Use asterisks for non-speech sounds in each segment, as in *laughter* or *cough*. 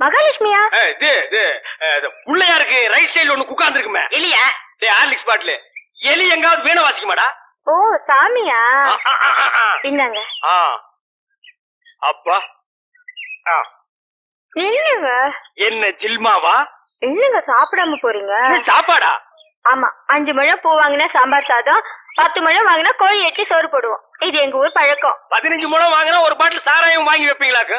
மகாலட்சுமியா? இது இது பிள்ளையாருக்கு ரைட் சைடுல ஒண்ணு உட்கார்ந்து இருக்குமே இல்லையா டே ஹார்லிக்ஸ் பாட்டில் எலி எங்காவது வீணை வாசிக்குமாடா? ஓ சாமியா. இந்தாங்க. அப்பா. இல்லங்க என்ன ஜில்மாவா? இல்லங்க சாப்பிடாம போறீங்க? சாப்பாடா? ஆமா அஞ்சு முழம் பூ வாங்கினா சாம்பார் சாதம் பத்து முழம் வாங்கினா கோழி எட்டி சோறு போடுவோம். இது எங்க ஊர் பழக்கம். பதினஞ்சு முழம் வாங்கினா ஒரு பாட்டில் சாராயம் வாங்கி வைப்பீங்களாக்கு?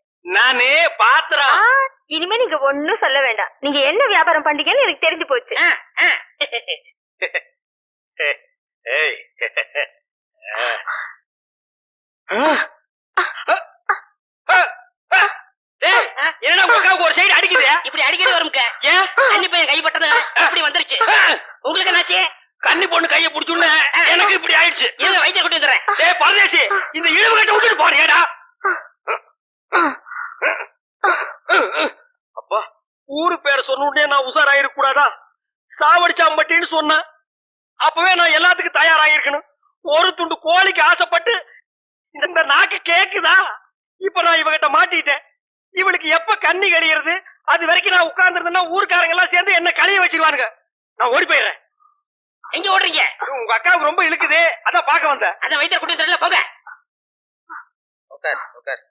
நானு பாத்திரம் இனிமே நீங்க ஒண்ணும் சொல்ல வேண்டாம். நீங்க என்ன வியாபாரம் பண்றீங்கன்னு எனக்கு தெரிஞ்சு போச்சு. ஆ, ஆ. ஏய். ஏய், என்னடா உங்க அக்காவுக்கு ஒரு சைடு அடிக்குது? இப்படி அடிக்கடி வரும்க்க ஏன் கன்னி பையன் கைப்பட்டது அப்படி வந்துருச்சு. உங்களுக்கு என்னாச்சு? கன்னி பொண்ணு கைய புடிச்சுன்னு எனக்கு இப்படி ஆயிடுச்சு. இருங்க வயிற்ற கொண்டு வந்துடுறேன். டேய் பரதேசி இந்த இழுவு கட்ட விட்டுட்டு போறியாடா அப்பா ஊரு பேரை சொன்ன உடனே நான் உஷாராயிருக்க கூடாதா? சாவடிச்சாம்பட்டின்னு சொன்னேன் அப்பவே நான் எல்லாத்துக்கும் தயாராகிருக்கணும் ஒரு துண்டு கோழிக்கு ஆசைப்பட்டு இந்த- நாக்கு கேக்குதா? இப்ப நான் இவகிட்ட மாட்டிட்டேன். இவளுக்கு எப்ப கண்ணி கடிகிறது அது வரைக்கும் நான் உட்கார்ந்துருந்தேன்னா ஊருக்காரங்க எல்லாம் சேர்ந்து என்ன கழிய வச்சிருவானுங்க. நான் ஓடி போயிடுறேன். எங்க ஓடுறீங்க? உங்க அக்காவுக்கு ரொம்ப இழுக்குது. அதான் பார்க்க வந்தேன். அதான் வயிற்ற கொண்டு வந்துடல போக உட்கார் உட்கார்.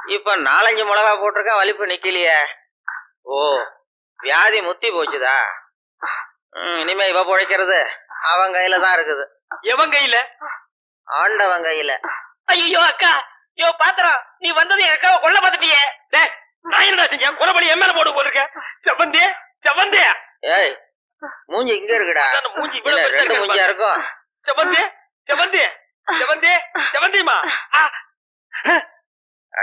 இப்ப நாலஞ்சு மிளகா போட்டிருக்கா வலிப்பு நிக்கலையே. ஓ வியாதி முத்தி போச்சுதா? ம், இனிமே இவ பிழைக்கிறது. அவன் கையில தான் இருக்குது. எவன் கையில? ஆண்டவன் கையில. ஐயோ அக்கா. யோ பாத்திரம் நீ வந்தது எங்க அக்காவை கொல்ல பார்த்துட்டியே. டேய், நான் செஞ்சேன்? குறபடி என் மேல போட்டு போட்டிருக்கேன் செவந்தே செவந்தே ஏய் மூஞ்சி இங்க இருக்குடா. அதான் மூஞ்சி இவ்வளவு இல்ல, பெருசா ரெண்டு இருக்கு மூஞ்சியா இருக்கும். செவந்தே செவந்தே செவந்தே செவந்திமா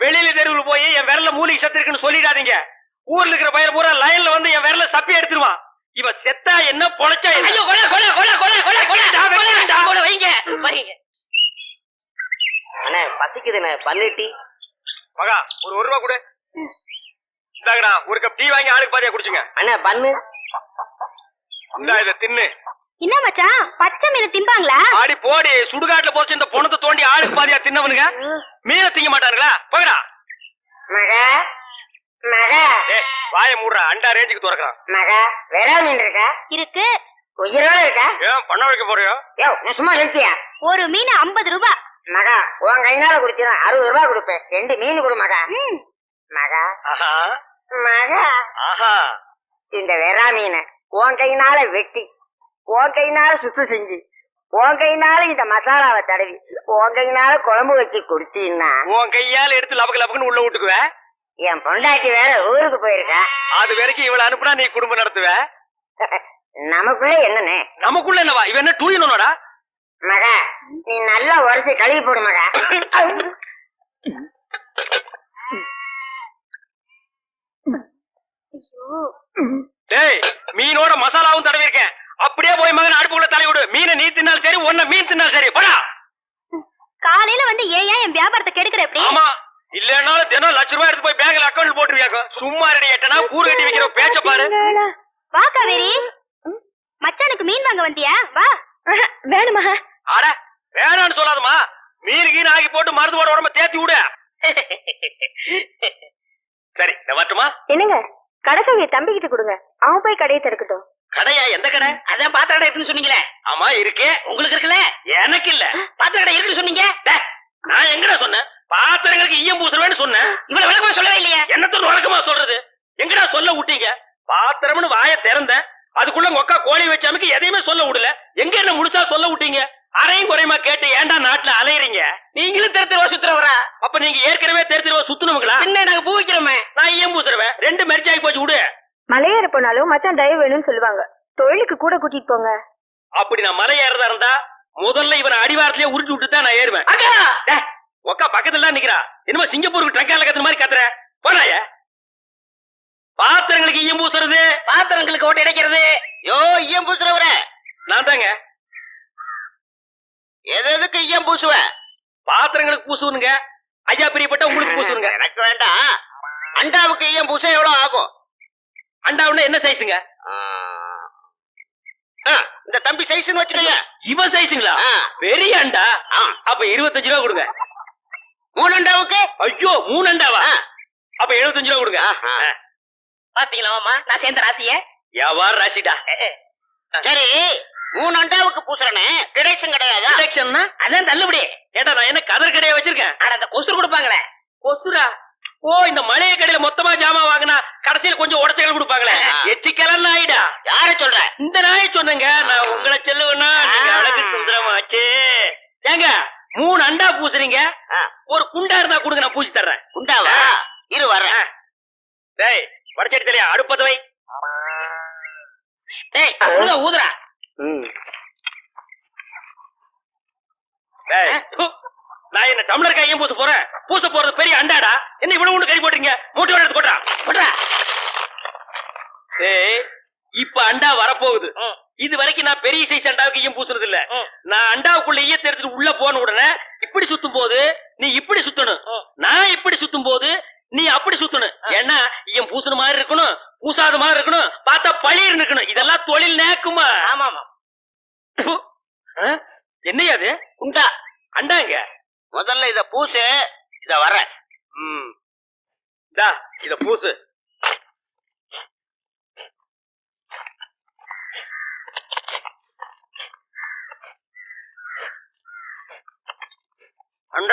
வெளியில தெருவில் போய் என் விரல மூலிகை சத்து இருக்குன்னு சொல்லிடாதீங்க. ஊர்ல இருக்கிற பையன் பூரா லைன்ல வந்து என் விரல சப்பி எடுத்துருவான். இவ செத்தா என்ன பொழைச்சா ஐயோ வைங்க வைங்க. அண்ணே பசிக்குதுண்ணே பல்லுட்டி மகா ஒரு ஒரு ரூபா கொடு. இந்தாங்கடா ஒரு கப் டீ வாங்கி ஆளுக்கு பாதியா குடிச்சுங்க. அண்ணே பண்ணு. இந்தா இத தின்னு. என்ன மச்சான்? பச்சை மீன் திம்பாங்களா ஆடி போடி. சுடுகாட்டுல போச்சு இந்த பொணத்தை தோண்டி ஆளுக்கு பாதியா தின்னவனுங்க. மீனை திங்க மாட்டானுங்களா? போகடா மகா மகா. வாய மூடுறா. அண்டா ரேஞ்சுக்கு துறக்கிறான். மகா வெறா மீன் இருக்கா? இருக்கு. உயிரோட இருக்கா? ஏன் பண்ண வைக்க போறியோ? யோ நான் சும்மா நிறுத்தியா? ஒரு மீன் ஐம்பது ரூபாய் மகா உன் கையினால குடிச்சினா அறுபது ரூபாய் கொடுப்பேன். ரெண்டு மீன் கொடு மகா. மகா. மகா. ஆஹா. இந்த வெறா மீனை உன் கையினால வெட்டி உன் கையினால சுத்தம் செஞ்சு உன் கையினால இந்த மசாலாவை தடவி உன் கையினால குழம்பு வச்சு கொடுத்தீன்னா உன் கையால எடுத்து லபக்கு லபக்குன்னு உள்ள விட்டுக்குவ? என் பொண்டாட்டி வேற ஊருக்கு போயிருக்கா. அது வரைக்கும் இவள அனுப்புனா நீ குடும்பம் நடத்துவ? *laughs* நமக்குள்ள என்னண்ணே? நமக்குள்ள என்னவா? இவன் என்ன டூ இன்னொன்னடா மகா நீ நல்லா உரைச்சு கழுவி போடு மகா. டேய் மீனோட மசாலாவும் தடவி இருக்கேன் அப்படியே போய் மகன் அடுப்புக்குள்ள தலை விடு மீனை நீ தின்னாலும் சரி ஒன்ன மீன் தின்னாலும் சரி. போடா. காலையில வந்து ஏன் ஏன் என் வியாபாரத்தை கெடுக்கிற எப்படி ஆமா. இல்லன்னாலும் தினம் லட்ச ரூபாய் எடுத்து போய் பேங்க்ல அக்கௌண்ட் போட்டுருவியாக்கோ சும்மா ரெடி எட்டனா கூறு கட்டி வைக்கிற பேச்ச பாரு. வா காவேரி. மச்சானுக்கு மீன் வாங்க வந்தியா? வா. வேணுமா? அட வேணான்னு சொல்லாதம்மா. மீன் கீன் ஆகி போட்டு மருந்து போட உடம்ப தேத்தி விடு. சரி நான் வரட்டுமா? என்னங்க? கடைசாவிய தம்பிக்கிட்ட கொடுங்க. அவன் போய் கடையை திறக்கட்டும். கடையா? எந்த கடை? அதான் பாத்திர கடை இருக்குன்னு சொன்னீங்களே. ஆமா இருக்கே. உங்களுக்கு இருக்குல்ல? எனக்கு இல்ல. பாத்திர கடை இருக்குன்னு சொன்னீங்க? நான் எங்கடா சொன்னேன்? பாத்திரங்களுக்கு ஈயம் பூசுறவேன்னு சொன்னேன். இவ்வளவு விளக்கமா சொல்லவே இல்லையே. என்னத்த வழக்கமா சொல்றது? எங்கடா சொல்ல விட்டீங்க? பாத்திரம்னு வாய திறந்தேன். அதுக்குள்ள உங்க அக்கா கோழி வச்சாமக்கு எதையுமே சொல்ல விடல. எங்க என்ன முழுசா சொல்ல விட்டீங்க? அரையும் குறையுமா கேட்டு ஏன்டா நாட்டுல அலையறீங்க? நீங்களும் தெரு தெருவா சுத்துறவரா? அப்ப நீங்க ஏற்கனவே தெரு தெருவா சுத்துனவங்களா என்ன நாங்க பூ வைக்கிறோமே. நான் ஈயம் பூசுறவன் ரெண்டு மெரிச்சு ஆகி போச்சு விடு மலையேற போனாலும் மச்சான் தயவு வேணும்னு சொல்லுவாங்க. தொழிலுக்கு கூட கூட்டிட்டு போங்க. அப்படி நான் மலை ஏறதா இருந்தா முதல்ல இவனை அடிவாரத்திலேயே உருட்டி விட்டு தான் நான் ஏறுவேன். உக்கா பக்கத்துல நிக்கிறா. என்னமோ சிங்கப்பூருக்கு ட்ரங்கால கத்துற மாதிரி கத்துற. போனாய பாத்திரங்களுக்கு ஈயம் பூசுறது. பாத்திரங்களுக்கு ஓட்டு இடைக்கிறது. யோ ஈயம் பூசுறவர. நான் தாங்க. எது எதுக்கு ஈயம் பூசுவ? பாத்திரங்களுக்கு பூசுவனுங்க. ஐயா பிரியப்பட்ட உங்களுக்கு *laughs* பூசுவனுங்க. எனக்கு வேண்டாம். அண்டாவுக்கு ஈயம் பூச எவ்வளவு ஆகும்? அண்டாவுல என்ன சைஸுங்க இந்த தம்பி சைஸ்னு வச்சுக்கோங்க. இவன் சைஸுங்களா. பெரிய அண்டா. அப்ப இருபத்தஞ்சு ரூபா கொடுங்க. மூணு அண்டாவுக்கு? ஐயோ மூணு அண்டாவா. அப்ப எழுபத்தஞ்சு ரூபா கொடுங்க. பாத்தீங்களா மாமா? நான் சேர்ந்த ராசிய? வியாபாரம் ராசிடா. சரி மூணு அண்டாவுக்கு பூசுறனே கிடைச்சும் கிடையாதா? டிடக்ஷன்னா அதான் தள்ளுபடி. ஏட்டா நான் என்ன கதர் கடையா வச்சிருக்கேன்? ஆனா அந்த கொசு கொடுப்பாங்களே. கொசுரா? ஓ இந்த மளிகை கடையில மொத்தமா ஜாமான் வாங்கினா கடைசியில கொஞ்சம் உடச்சல் கொடுப்பாங்களே. எச்சிக்கலாம் ஆயிடா. யார சொல்ற? இந்த நாய் சொன்னங்க. நான் உங்களை செல்லுவேன்னா. அழகு சுந்தரமாச்சு. ஏங்க மூணு அண்டா பூசுறீங்க. ஒரு குண்டா இருந்தா கொடுங்க நான் பூசி தர்றேன். உண்டாவா ஆ. இரு வர்றேன். டேய் வடச்சடி தலையா அடுப்பது வை. டேய் ஊத ஊதுறா டேய். நான் என்ன டம்ளர் கையும் பூச போறேன்? பூச போறது பெரிய அண்டாடா? என்ன இவ்வளவு ஒண்ணு கை போட்டீங்க மூட்டை எடுத்து போட்டா ஏய் இப்ப அண்டா வரப்போகுது. இது வரைக்கும் நான் பெரிய சைஸ் அண்டாவுக்கு ஈயம் பூசுறது இல்ல நான் அண்டாவுக்குள்ள ஈயத்தை எடுத்துட்டு உள்ள போன உடனே இப்படி சுத்தும் போது நீ இப்படி சுத்தணும். நான் இப்படி சுத்தும் போது நீ அப்படி சுத்தணும். ஏன்னா ஈயம் பூசுன மாதிரி இருக்கணும் பூசாத மாதிரி இருக்கணும் பார்த்தா பழிர் இருக்கணும் இதெல்லாம் தொழில் நேக்குமா? ஆமா? என்னையா அது? உண்டா. அண்டாங்க. முதல்ல இத பூசு இத வர்றேன் ம் இந்தா இத பூசு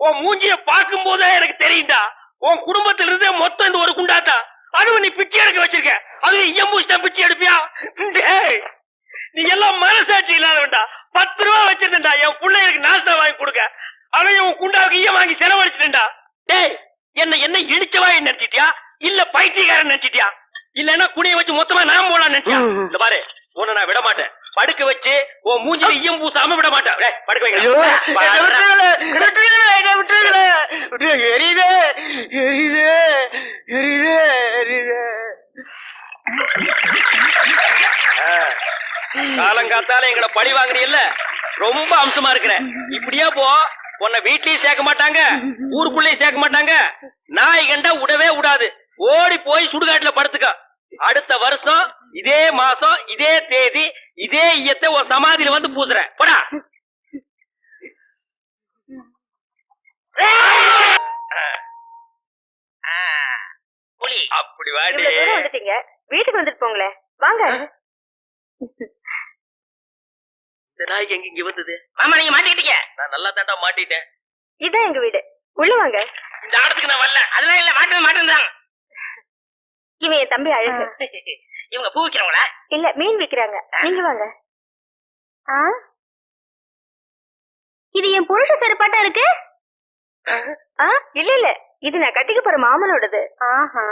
உன் மூஞ்சிய பார்க்கும் போதே எனக்கு தெரியும்டா. உன் குடும்பத்துல இருந்தே மொத்தம் இந்த ஒரு குண்டாத்தா? அதுவும் நீ பிச்சை எடுக்க வச்சிருக்க. அதுவும் இயம்பூசிட்டா பிச்சை எடுப்பியா? டேய் நீ எல்லாம் மனசாட்சி இல்லாதவன்டா. பத்து ரூபா வச்சிருந்தா என் பிள்ளைகளுக்கு நாஸ்தா வாங்கி கொடுக்க. அவன் உன் குண்டாவுக்கு ஈய வாங்கி செலவழிச்சிட்டா டேய் என்ன என்ன இழிச்சவாய் நினைச்சிட்டியா? இல்ல பைத்தியக்காரன் நினைச்சிட்டியா? இல்லன்னா குனிய வச்சு மொத்தமா நான் போலாம் நினைச்சியா இந்த பாரு உன்னை நான் விட மாட்டேன் படுக்க வச்சு உன் மூஞ்சில ஈயம் பூசாம விட மாட்டேன். படுக்க எரியுதே எரியுதே எரியுதே எரியுதே. காலங்காத்தால எங்களை பழி வாங்குறீல்ல? ரொம்ப அம்சமா இருக்கிற. இப்படியே போ உன்னை வீட்லயும் சேர்க்க மாட்டாங்க ஊருக்குள்ளயும் சேர்க்க மாட்டாங்க. நாய் கண்டா விடவே விடாது ஓடி போய் சுடுகாட்டுல படுத்துக்க. அடுத்த வருஷம் இதே மாசம் இதே தேதி இதே ஈயத்தை ஒரு சமாதியில வந்து பூசுறேன் போடா. புலி. அப்படி வாடி. வந்துட்டீங்க. வீட்டுக்கு வந்துட்டு போங்களே. வாங்க. இந்த நாய்க்கு எங்க இங்க வந்தது? மாமா நீங்க மாட்டிக்கிட்டீங்க நான் நல்லா தாண்டா மாட்டிட்டேன். இதான் எங்க வீடு. உள்ள வாங்க. இந்த ஆடத்துக்கு நான் வரல. அதெல்லாம் இல்ல மாட்டேன் மாட்டேன் இவன் என் தம்பி அழகு. இவங்க பூ விக்கிறவங்களா? இல்ல மீன் விக்கிறாங்க. நீங்க வாங்க. ஆ? இது என் புருஷ செருப்பாட்டா இருக்கு? ஆ. இல்ல இல்ல. இது நான் கட்டிக்க போற மாமனோடது. ஆஹா.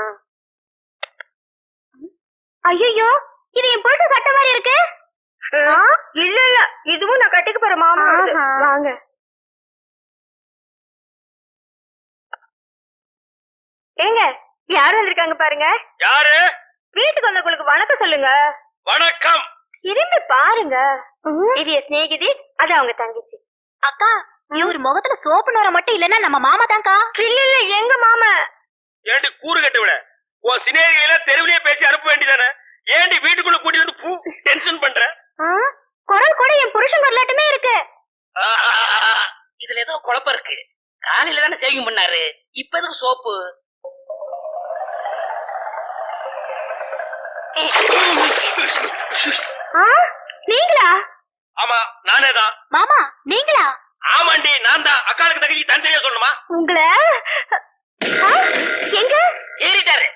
ஐயோ இது என் புருஷ சட்டை மாதிரி இருக்கு? ஆ, இல்ல இல்ல. இதுவும் நான் கட்டிக்க போற மாமனோடது. வாங்க. ஏங்க யார் வந்திருக்காங்க பாருங்க? யாரு? வீட்டுக்கு வந்தவங்களுக்கு வணக்கம் சொல்லுங்க. வணக்கம். திரும்பி பாருங்க. இது என் சிநேகிதி அது அவங்க தங்கச்சி. அக்கா இவர் முகத்துல சோப்பு நோர மட்டும் இல்லன்னா நம்ம மாமா தான்க்கா? இல்ல இல்ல எங்க மாமா? ஏண்டி கூறு கட்டு விட? உன் சினேகிகளை தெருவிலேயே பேசி அனுப்ப வேண்டியதானே? ஏண்டி வீட்டுக்குள்ள கூட்டிட்டு வந்து பூ டென்ஷன் பண்ற? குரல் கூட என் புருஷன் வரலாட்டுமே இருக்கு. இதுல ஏதோ குழப்பம் இருக்கு. காலையில தானே சேவிங் பண்ணாரு. இப்ப எதுக்கு சோப்பு? நீங்களா? ஆமா நானே தான் மாமா நீங்களா? ஆமாண்டி நான் தான் அக்காளுக்கு தங்கச்சி தனித்தனியா சொல்லணுமா? உங்களை? எங்க? ஏறிட்டாரு.